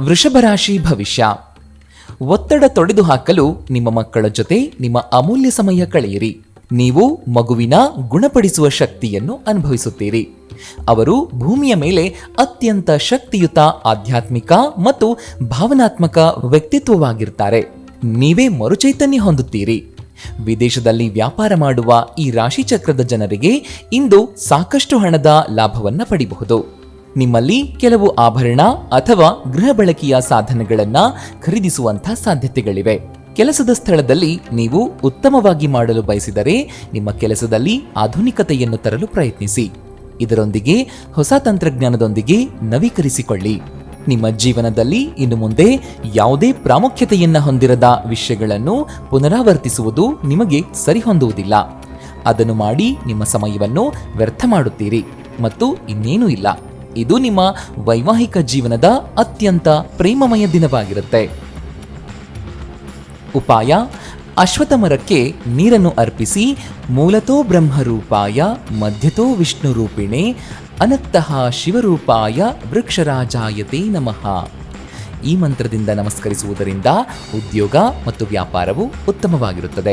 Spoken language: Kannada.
ವೃಷಭ ರಾಶಿ ಭವಿಷ್ಯ. ಒತ್ತಡ ತೊಡೆದು ಹಾಕಲು ನಿಮ್ಮ ಮಕ್ಕಳ ಜೊತೆ ನಿಮ್ಮ ಅಮೂಲ್ಯ ಸಮಯ ಕಳೆಯಿರಿ. ನೀವು ಮಗುವಿನ ಗುಣಪಡಿಸುವ ಶಕ್ತಿಯನ್ನು ಅನುಭವಿಸುತ್ತೀರಿ. ಅವರು ಭೂಮಿಯ ಮೇಲೆ ಅತ್ಯಂತ ಶಕ್ತಿಯುತ ಆಧ್ಯಾತ್ಮಿಕ ಮತ್ತು ಭಾವನಾತ್ಮಕ ವ್ಯಕ್ತಿತ್ವವಾಗಿರ್ತಾರೆ ನೀವೇ ಮರುಚೈತನ್ಯ ಹೊಂದುತ್ತೀರಿ. ವಿದೇಶದಲ್ಲಿ ವ್ಯಾಪಾರ ಮಾಡುವ ಈ ರಾಶಿಚಕ್ರದ ಜನರಿಗೆ ಇಂದು ಸಾಕಷ್ಟು ಹಣದ ಲಾಭವನ್ನು ಪಡಿಬಹುದು. ನಿಮ್ಮಲ್ಲಿ ಕೆಲವು ಆಭರಣ ಅಥವಾ ಗೃಹ ಬಳಕೆಯ ಸಾಧನಗಳನ್ನ ಖರೀದಿಸುವಂಥ ಸಾಧ್ಯತೆಗಳಿವೆ. ಕೆಲಸದ ಸ್ಥಳದಲ್ಲಿ ನೀವು ಉತ್ತಮವಾಗಿ ಮಾಡಲು ಬಯಸಿದರೆ ನಿಮ್ಮ ಕೆಲಸದಲ್ಲಿ ಆಧುನಿಕತೆಯನ್ನು ತರಲು ಪ್ರಯತ್ನಿಸಿ. ಇದರೊಂದಿಗೆ ಹೊಸ ತಂತ್ರಜ್ಞಾನದೊಂದಿಗೆ ನವೀಕರಿಸಿಕೊಳ್ಳಿ. ನಿಮ್ಮ ಜೀವನದಲ್ಲಿ ಇನ್ನು ಮುಂದೆ ಯಾವುದೇ ಪ್ರಾಮುಖ್ಯತೆಯನ್ನ ಹೊಂದಿರದ ವಿಷಯಗಳನ್ನು ಪುನರಾವರ್ತಿಸುವುದು ನಿಮಗೆ ಸರಿಹೊಂದುವುದಿಲ್ಲ. ಅದನ್ನು ಮಾಡಿ ನಿಮ್ಮ ಸಮಯವನ್ನು ವ್ಯರ್ಥ ಮಾಡುತ್ತೀರಿ ಮತ್ತು ಇನ್ನೇನೂ ಇಲ್ಲ. ಇದು ನಿಮ್ಮ ವೈವಾಹಿಕ ಜೀವನದ ಅತ್ಯಂತ ಪ್ರೇಮಮಯ ದಿನವಾಗಿರುತ್ತೆ. ಉಪಾಯ ಅಶ್ವಥ ಮರಕ್ಕೆ ನೀರನ್ನು ಅರ್ಪಿಸಿ ಮೂಲತೋ ಬ್ರಹ್ಮರೂಪಾಯ, ಮಧ್ಯತೋ ವಿಷ್ಣು ರೂಪಿಣೆ ಅನತ್ತಃ ಶಿವರೂಪಾಯ, ವೃಕ್ಷರಾಜಾಯತೆ ನಮಃ. ಈ ಮಂತ್ರದಿಂದ ನಮಸ್ಕರಿಸುವುದರಿಂದ ಉದ್ಯೋಗ ಮತ್ತು ವ್ಯಾಪಾರವು ಉತ್ತಮವಾಗಿರುತ್ತದೆ.